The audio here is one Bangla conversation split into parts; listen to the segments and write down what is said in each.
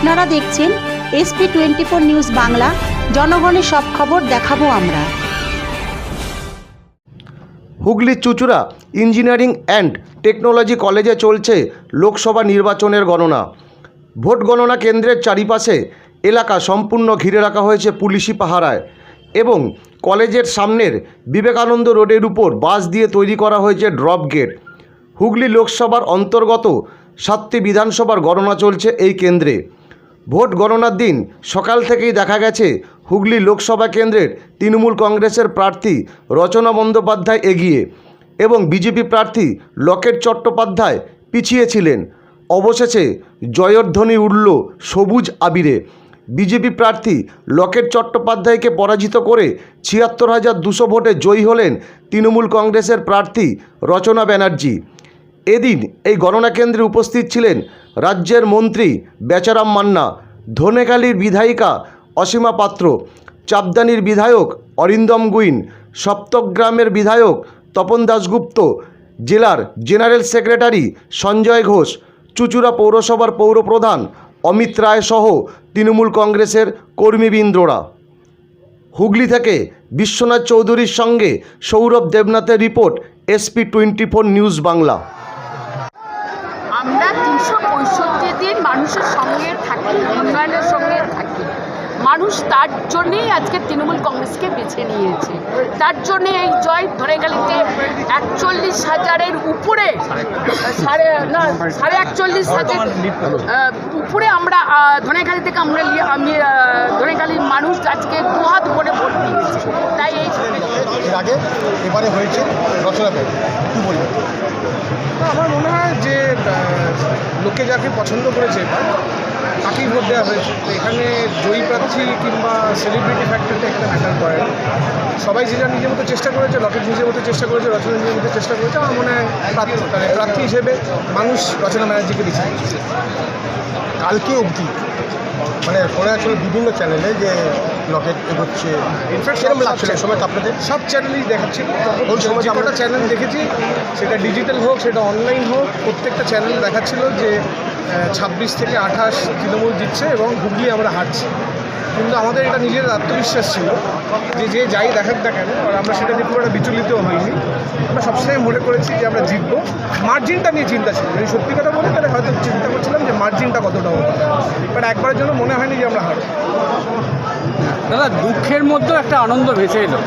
আপনারা দেখছেন SP twenty four news Bangla. জনগণের সব খবর দেখাবো আমরা। হুগলির চুচুড়া ইঞ্জিনিয়ারিং অ্যান্ড টেকনোলজি কলেজে চলছে লোকসভা নির্বাচনের গণনা। ভোট গণনা কেন্দ্রের চারিপাশে এলাকা সম্পূর্ণ ঘিরে রাখা হয়েছে পুলিশি পাহারায় এবং কলেজের সামনের বিবেকানন্দ রোডের উপর বাস দিয়ে তৈরি করা হয়েছে ড্রপ গেট। হুগলি লোকসভার অন্তর্গত সাতটি বিধানসভার গণনা চলছে এই কেন্দ্রে। ভোট গণনার দিন সকাল থেকেই দেখা গেছে হুগলি লোকসভা কেন্দ্রের তৃণমূল কংগ্রেসের প্রার্থী রচনা বন্দ্যোপাধ্যায় এগিয়ে এবং বিজেপি প্রার্থী লকেট চট্টোপাধ্যায় পিছিয়ে ছিলেন। অবশেষে জয়ধ্বনি উঠল সবুজ আবিরে। বিজেপি প্রার্থী লকেট চট্টোপাধ্যায়কে পরাজিত করে ছিয়াত্তর হাজার দুশো ভোটে জয়ী হলেন তৃণমূল কংগ্রেসের প্রার্থী রচনা ব্যানার্জি। এদিন এই গণনা কেন্দ্রে উপস্থিত ছিলেন রাজ্যের মন্ত্রী বেচারাম মান্না ধনেখালির বিধায়িকা অসীমা পাত্র, চাপদানির বিধায়ক অরিন্দম গুইন, সপ্তগ্রামের বিধায়ক তপন দাশগুপ্ত, জেলার জেনারেল সেক্রেটারি সঞ্জয় ঘোষ, চুচুড়া পৌরসভার পৌরপ্রধান অমিত রায় সহ তৃণমূল কংগ্রেসের কর্মীবৃন্দরা। হুগলি থেকে বিশ্বনাথ চৌধুরীর সঙ্গে Sourav দেবনাথের report, SP twenty four news Bangla. আমরা তিনশো পঁয়ষট্টি দিন মানুষের সঙ্গে থাকি উন্নয়নের সঙ্গে থাকি। মানুষ তার জন্যেই আজকে তৃণমূল কংগ্রেসকে বেছে নিয়েছে। তার জন্যে এই জয় ধরেখালিতে একচল্লিশ হাজারের উপরে সাড়ে না সাড়ে একচল্লিশ হাজার উপরে আমরা ধনেখালি থেকে আমরা আমি ধনেখালির মানুষ আজকে দুহাত ভরে ভোট দিয়েছে। তাই এই আগে এবারে হয়েছে রচনা ব্যাগ কী বলবেন? আমার মনে হয় যে লোকে যাকে পছন্দ করেছে তাকেই ভোট দেওয়া হয়েছে। এখানে জয়ী প্রার্থী কিংবা সেলিব্রিটি ফ্যাক্টরটা এখানে ম্যাটার করে। না সবাই যে যার নিজের মতো চেষ্টা করেছে লকেট নিজের মতো চেষ্টা করেছে রচনা নিজের মতো চেষ্টা করেছে আমার মনে হয় প্রার্থী মানে প্রার্থী হিসেবে মানুষ রচনা ব্যানার্জিকে নিয়েছে কালকে অবধি মানে শোনা যাচ্ছিল বিভিন্ন চ্যানেলে যে লকেট এগোচ্ছে ইনফ্যাক্ট সেরকম লাগছিল এই সময় আপনাদের সব চ্যানেলই দেখাচ্ছিল কোন সময় আমরা- চ্যানেল দেখেছি? সেটা ডিজিটাল হোক সেটা অনলাইন হোক প্রত্যেকটা চ্যানেল দেখাচ্ছিল যে ছাব্বিশ থেকে আঠাশ তৃণমূল জিতছে এবং হুগলি আমরা হারছি। কিন্তু আমাদের এটা নিজের আত্মবিশ্বাস ছিল যে যে যাই দেখাক না কেন আর আমরা সেটা নিয়ে খুব একটা বিচলিত হইনি। আমরা সবসময় মনে করেছি যে আমরা জিতবো। মার্জিনটা নিয়ে চিন্তা ছিল। যদি সত্যি কথা বলি তাহলে হয়তো চিন্তা করছিলাম যে মার্জিনটা কতটা হবে। বাট একবারের জন্য মনে হয়নি যে আমরা হারবো। দাদা দুঃখের মধ্যেও একটা আনন্দ ভেসে এলো।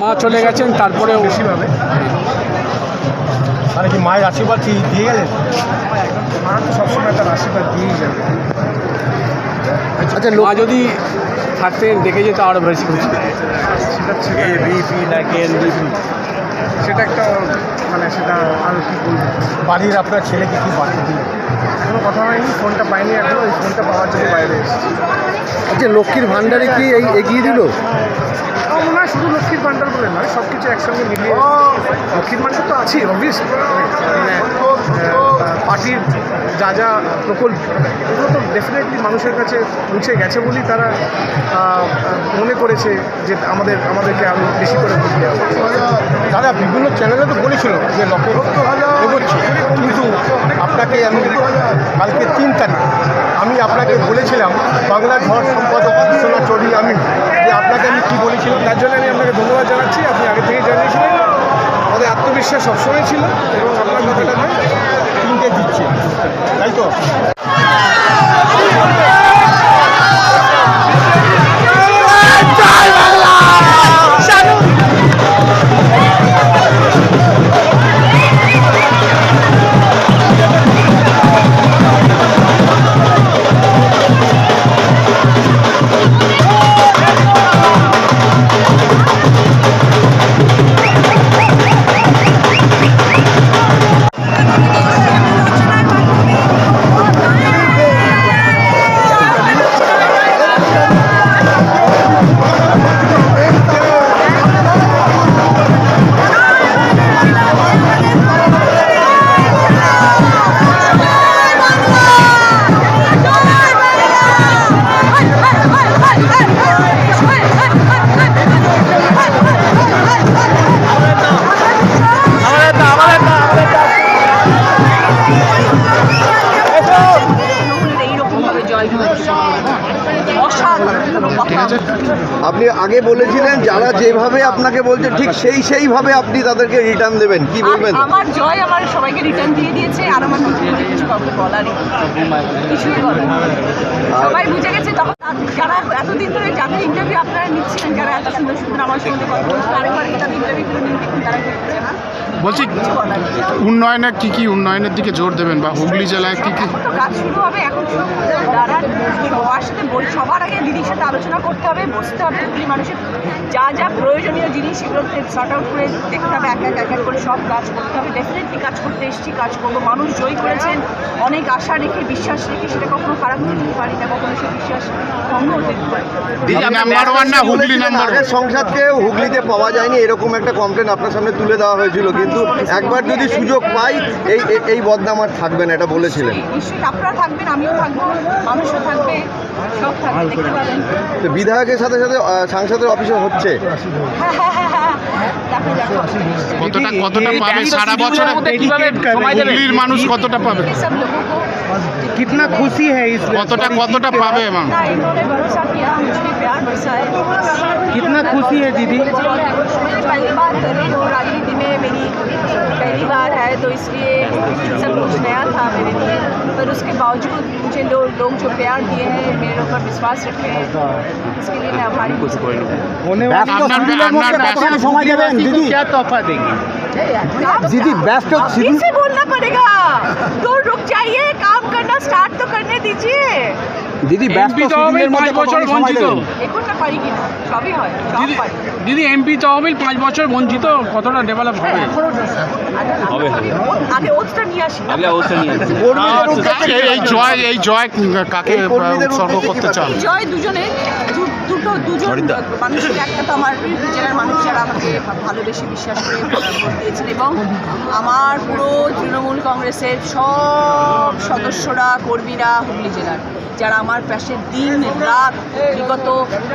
মা চলে গেছেন তারপরেও বেশিভাবে। মানে কি মায়ের আশীর্বাদ দিয়ে গেলেন? মা তো সবসময় তার আশীর্বাদ দিয়েই যাবে। আচ্ছা মা যদি থাকতেন দেখে যেত আরও বেশি খুশি। সেটা থেকে বিপি নাকি এনবিপি সেটা একটা মানে সেটা আর কি বলব? বাড়ির আপনার ছেলেকে কি বাড়ি দিলেন কোনো কথা হয়নি ফোনটা পাইনি এখনও ওই ফোনটা পাওয়ার জন্য বাইরে এসেছি। আচ্ছা লক্ষ্মীর ভাণ্ডারে কি এই এগিয়ে দিল? হয় শুধু লক্ষ্মীর ভাণ্ডার বলে নয় সব কিছু একসঙ্গে মিলিয়ে। লক্ষ্মীর ভাণ্ডার তো আছেই অবভিয়াস মানে পার্টির যা যা প্রকল্প, এগুলো তো ডেফিনেটলি মানুষের কাছে পৌঁছে গেছে বলেই তারা মনে করেছে যে আমাদের, আমাদেরকে আরও বেশি করে। দাদা, বিভিন্ন চ্যানেলে তো বলেছিল যে লকেট এগোচ্ছে। কিন্তু আপনাকে আমি কালকে তিন তারিখ, আমি আপনাকে বলেছিলাম বাংলা ঝড় সম্পাদক বিশ্বনাথ চৌধুরী, আমি আপনাকে আমি কী বলেছিলাম? তার জন্য আমি আপনাকে ধন্যবাদ জানাচ্ছি। আপনি আগে থেকে জানিয়েছিলেন, আমাদের আত্মবিশ্বাস সবসময় ছিল এবং আপনার কথাটা নয় তিনটে দিচ্ছে। তাই তো? যারা যেভাবে আপনাকে বলছে ঠিক সেই সেইভাবে আপনি তাদেরকে রিটার্ন দেবেন কি বলবেন আমার জয় আমার সবাইকে রিটার্ন দিয়ে দিয়েছে আর আমার কিছু কাউকে বলারই। কিছুই বলার। সবাই বুঝে গেছে তখন যারা এতদিন ধরে যাদের ইন্টারভিউ আপনারা নিচ্ছিলেন যারা এত সুন্দর সুন্দর আমার সঙ্গে কথা বলছেন আরেকবার কি তাদের ইন্টারভিউ নিন দেখুন তারা করছে না? বলছি উন্নয়নে কি কি উন্নয়নের দিকে জোর দেবেন বা হুগলি জেলায় কি কি? কাজ শুরু হবে এখন দাঁড়ান সবার সাথে সবার আগে দিদির সাথে আলোচনা করতে হবে বসতে হবে হুগলি মানুষের। যা যা প্রয়োজনীয় জিনিস সেগুলোকে শর্ট আউট করে দেখতে হবে এক এক এক এক করে সব কাজ করতে হবে। ডেফিনেটলি কাজ করতে এসেছি কাজ করব। মানুষ জয় করেছেন অনেক আশা রেখে বিশ্বাস রেখে সেটা কখনো খারাপ হতে দিতে পারি না কখনো সে বিশ্বাস ভঙ্গ হতে পারি। নাম্বার ওয়ান না হুগলি নাম্বার আগের সংসদকে হুগলিতে পাওয়া যায়নি এরকম একটা কমপ্লেন আপনার সামনে তুলে দেওয়া হয়েছিল কিন্তু একবার যদি সুযোগ পাই এই এই- এই বদনাম আর থাকবে না এটা বলেছিলেন নিশ্চয়ই আপনারা থাকবেন আমিও থাকবো মানুষও থাকবে সব থাকবে দেখতে পাবেন তো বিধায়কের সাথে সাথে আহ, সাংসদের অফিসে হচ্ছে হ্যাঁ হ্যাঁ হ্যাঁ হ্যাঁ দেখা যাক কতটা কতটা পাবে সারা বছরে হুগলির মানুষ কতটা পাবে सब लोगों को কিতনা খুশি হ্যাঁ ইস কতটা प्यार बरसाए। कितना खुशी है दीदी। पहली बार कर रही हूँ राजनीति में मेरी पहली बार है तो इसलिए सब कुछ नया था मेरे लिए। पर उसके बावजूद मुझे लोग जो प्यार दिए हैं मेरे ऊपर विश्वास रखे हैं इसके लिए मैं आभारी हूँ। होने तो क्या तोहफा देंगे? दीदी बेस्ट फिर से बोलना पड़ेगा। तो रुक जाइए काम करना स्टार्ट तो करने दीजिए। দিদি ব্যস্ত তহবিল পাঁচ বছর বঞ্চিত। হয় দিদি এমপি তহবিল পাঁচ বছর বঞ্চিত কতটা ডেভেলপ হবে? উদ্দেশ্যে এই- এই জয় এই জয় কাকে উৎসর্গ করতে চান? জয় দুজনে দুটো দুজন মানুষের একটা তো আমার জেলার মানুষ যারা আমাকে ভালোবেসে বিশ্বাস করে ভোট দিয়েছেন এবং আমার পুরো তৃণমূল কংগ্রেসের সব সদস্যরা কর্মীরা হুগলি জেলার। যারা আমার পাশে দিন রাত বিগত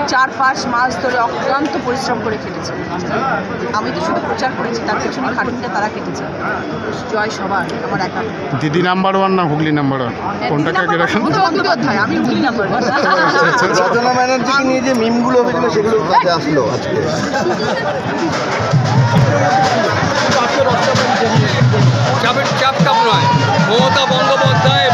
চার পাঁচ মাস ধরে অক্লান্ত পরিশ্রম করে কেটেছে আমি তো শুধু প্রচার করেছি তার পেছনে খাটুনটা তারা কেটেছে। জয় সবার আমার একা। দিদি নাম্বার ওয়ান না হুগলি নাম্বার ওয়ান? কোনটাকে আগে রাখেন আমি হুগলি নাম্বার রচনা ব্যানার্জিকে নিয়ে যে মিমগুলো হয়েছিল সেগুলো কাছে আসলো আজকে? চাপের চাপ টাপ নয় মমতা বন্দ্যোপাধ্যায়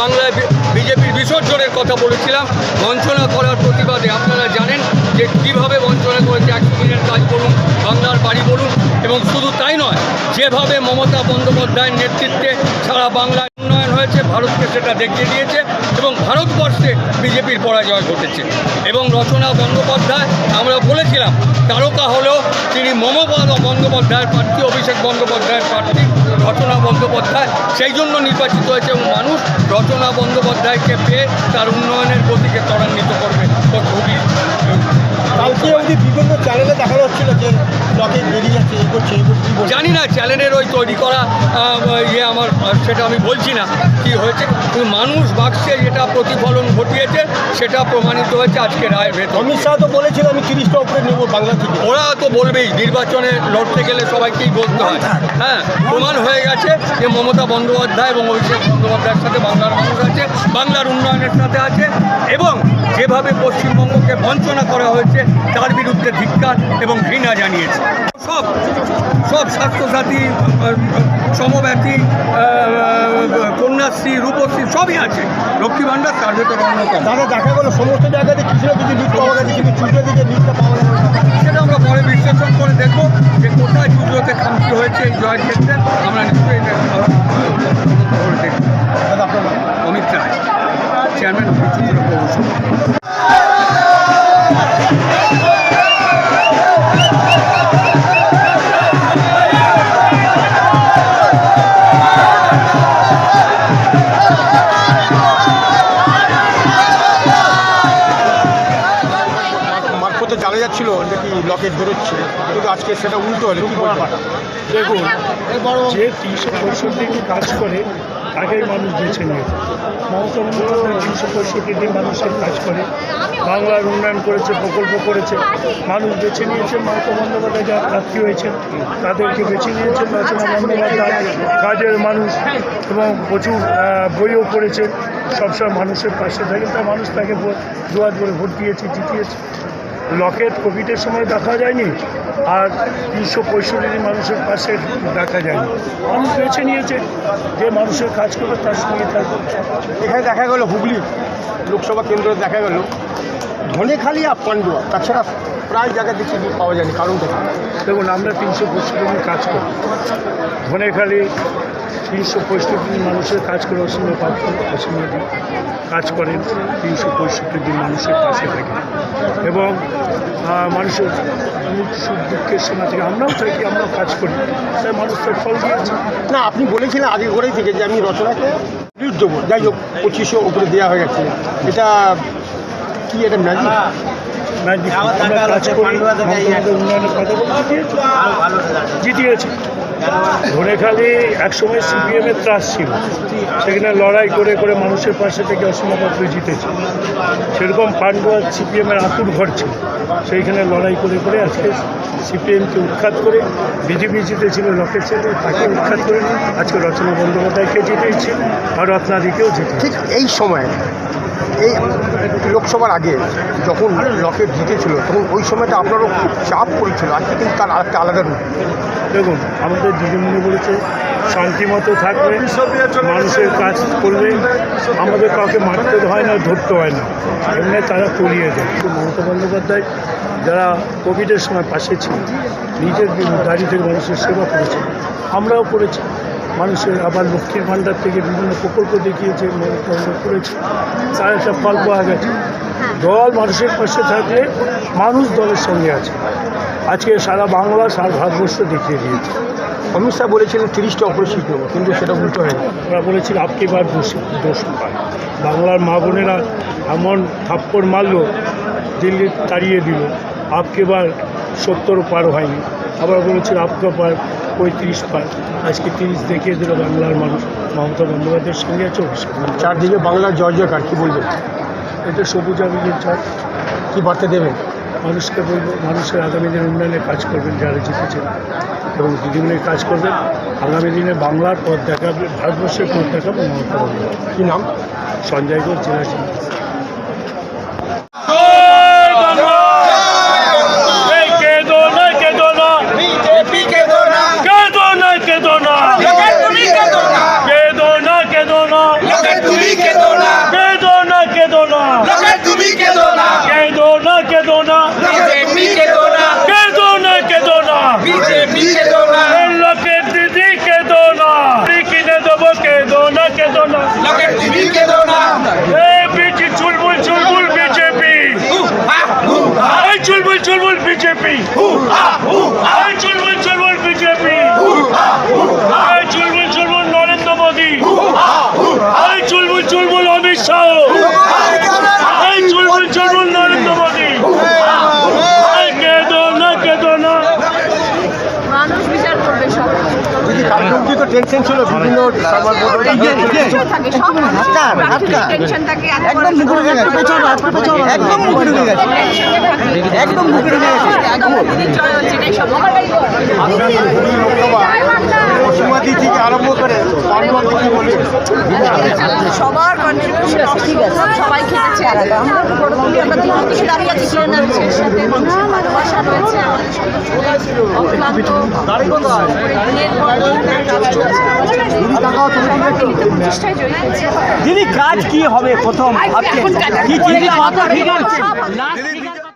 বাংলায় বিজেপির বিসর্জনের কথা বলেছিলাম। বঞ্চনা করার প্রতিবাদে আপনারা জানেন যে কীভাবে বঞ্চনা করেছে একশো দিনের কাজ করুন বাংলার বাড়ি বলুন, এবং শুধু তাই নয়, যেভাবে মমতা বন্দ্যোপাধ্যায়ের নেতৃত্বে সারা বাংলায় হয়েছে, ভারতকে সেটা দেখিয়ে দিয়েছে এবং ভারতবর্ষে বিজেপির পরাজয় ঘটেছে। এবং রচনা বন্দ্যোপাধ্যায়, আমরা বলেছিলাম, তারকা হলেও তিনি মমবাদ বন্দ্যোপাধ্যায়ের প্রার্থী, অভিষেক বন্দ্যোপাধ্যায়ের প্রার্থী, রচনা বন্দ্যোপাধ্যায়, সেই জন্য নির্বাচিত হয়েছে এবং মানুষ রচনা বন্দ্যোপাধ্যায়কে পেয়ে তার উন্নয়নের গতিকে ত্বরান্বিত করবে। জানি না চ্যানেলের ওই তৈরি করা ইয়ে আমার সেটা আমি বলছি না কি হয়েছে। কিন্তু মানুষ বাক্সে যেটা প্রতিফলন ঘটিয়েছে সেটা প্রমাণিত হয়েছে আজকে রায় ভেতর। অমিত শাহ তো বলেছিল আমি তিরিশটা উপরে নেব বাংলা থেকে। ওরা তো বলবেই নির্বাচনে লড়তে গেলে সবাইকেই বলতে হয়। হ্যাঁ প্রমাণ হয়ে গেছে যে মমতা বন্দ্যোপাধ্যায় এবং অভিষেক বন্দ্যোপাধ্যায়ের সাথে বাংলার মানুষ আছে বাংলার উন্নয়নের সাথে আছে এবং যেভাবে পশ্চিমবঙ্গকে বঞ্চনা করা হয়েছে তার বিরুদ্ধে ধিক্কার এবং ঘৃণা জানিয়েছে। সব সব স্বাস্থ্যসাথী সমব্যাথী কন্যাশ্রী রূপশ্রী সবই আছে। লক্ষ্মী ভাণ্ডার তার ভেতরে অন্যতম। তারা দেখা গেলো সমস্ত জায়গাতে কিছু না কিছু লিস্ট পাওয়া গেছে কিন্তু চুটে দিকে লিস্টটা পাওয়া না। সেটা আমরা পরে বিশ্লেষণ করে দেখব যে কোথায় চুজোতে খামতি হয়েছে এই জয়ের ক্ষেত্রে। আমরা নিশ্চয়ই আজকে সেটা উল্টো হলে কি দেখুন যে তিনশো পঁয়ষট্টিটি কাজ করে তাকেই মানুষ বেছে নিয়েছে। মমতা বন্দ্যোপাধ্যায় তিনশো পঁয়ষট্টি দিন মানুষের কাজ করে বাংলার উন্নয়ন করেছে প্রকল্প করেছে মানুষ বেছে নিয়েছে। মমতা বন্দ্যোপাধ্যায় যারা প্রার্থী হয়েছেন তাদেরকে বেছে নিয়েছেন রচনা বন্দ্যোপাধ্যায় কাজের মানুষ এবং প্রচুর বইও পড়েছে। সবসময় মানুষের পাশে থাকে। তাই মানুষ তাকে ভোট দুয়ার করে ভোট দিয়েছে জিতিয়েছে। লকেট কোভিডের সময় দেখা যায়নি আর তিনশো পঁয়ষট্টি দিন মানুষের পাশে দেখা যায়নি। মানুষ বেছে নিয়েছে যে মানুষের কাজ করবে তার সঙ্গে থাকবে। এখানে দেখা গেল হুগলি লোকসভা কেন্দ্রে দেখা গেল। ধনেখালি আর পান্ডুয়া তাছাড়া প্রায় জায়গা দেখছি পাওয়া যায়নি কারণটা? দেখুন আমরা তিনশো পঁয়ষট্টি দিন কাজ করি। ধনেখালি তিনশো পঁয়ষট্টি দিন মানুষের কাজ করে অসুবিধা পাত্র অসীমদি কাজ করেন তিনশো পঁয়ষট্টি দিন মানুষের পাশে থাকেন। এবং মানুষের সুখ দুঃখের সময় থেকে আমরাও থাকি আমরাও কাজ করি। তাই মানুষ তার ফল দিয়েছে। না আপনি বলেছিলেন আগে করেই থেকে যে আমি রচনাকে দেবো। যাই হোক পঁচিশশো উপরে দেওয়া হয়ে গেছে। এটা কি এটা ম্যাজিক ম্যাজিক আমরা কাজ করি উন্নয়নের কথা বলে জিতিয়েছে জিতিয়েছে। ধনেখালি একসময় সিপিএমের ত্রাস ছিল। সেখানে লড়াই করে করে মানুষের পাশে থেকে অসীমাপত্র জিতেছে। সেরকম পান্ডুয়া সিপিএমের আতুর ঘর ছিল। সেইখানে লড়াই করে করে আজকে সিপিএমকে উৎখাত করে বিজেপি জিতেছিল লকেট সেটে তাকে উৎখাত করে আজকে রচনা বন্দ্যোপাধ্যায়কে জিতেছে আর রত্নাদিকেও জিতেছে। ঠিক এই সময় এই লোকসভার আগে যখন লকেট জিতেছিল, তখন ওই সময়টা আপনারও খুব চাপ পড়েছিল। আজকে কিন্তু তার আরেকটা আলাদা রূপ। দেখুন, আমাদের দিদিমণি বলেছে শান্তিমতো থাকবে, মানুষের কাজ করবে। আমাদের কাউকে মারতে হয় না, ধরতে হয় না। এমনি তারা করিয়ে দেয় মমতা বন্দ্যোপাধ্যায় যারা কোভিডের সময় পাশে ছিল নিজের দাঁড়িয়ে থেকে মানুষের সেবা করেছে আমরাও করেছি। মানুষের আবার লক্ষ্মীর ভাণ্ডার থেকে বিভিন্ন প্রকল্প দেখিয়েছে করেছে তার একটা ফল পাওয়া গেছে। দল মানুষের পাশে থাকলে মানুষ দলের সঙ্গে আছে। আজকে সারা বাংলা সারা ভারতবর্ষ দেখিয়ে দিয়েছে। অমিত শাহ বলেছিলেন তিরিশটা অপারেশন কিন্তু সেটা উল্টো হয়নি ওরা বলেছিল আপকে বার দোষ দোষ পায়। বাংলার মা বোনেরা এমন থাপ্পড় মারলো দিল্লি তাড়িয়ে দিল আপকে বার সত্তর পার হয়নি। আবার বলেছিল আপকে পার পঁয়ত্রিশ পার আজকে তিরিশ দেখিয়ে দিল বাংলার মানুষ। মমতা বন্দ্যোপাধ্যায়ের সঙ্গে আছে চারদিকে বাংলার জয় জয়কার কী বলবেন? এটা সবুজ আবিরের চাপ কী বার্তা দেবেন? মানুষকে বলব মানুষের আগামী দিনে উন্নয়নে কাজ করবেন যারা জিতেছেন। এবং দিদিমণির কাজ করবেন। আগামী দিনে বাংলার পথ দেখাবে ভারতবর্ষের পথ দেখাবে মমতা বন্দ্যোপাধ্যায়। কী নাম? সঞ্জয় ঘোষ জেলা Barcelona. টেনশন ছিল বিভিন্ন একদম মুখে ঢুকে গেছে একদম মুখে ঢুকে গেছে একদম মুখে ঢুকে গেছে থেকে আরম্ভ করে পান্ডুয়া থেকে বলে। সবার কন্ট্রিবিউশন সবাই আলাদা আমরা দাঁড়িয়ে আছি সাথে ভালোবাসা রয়েছে দিদি কাজ কি হবে প্রথম? কি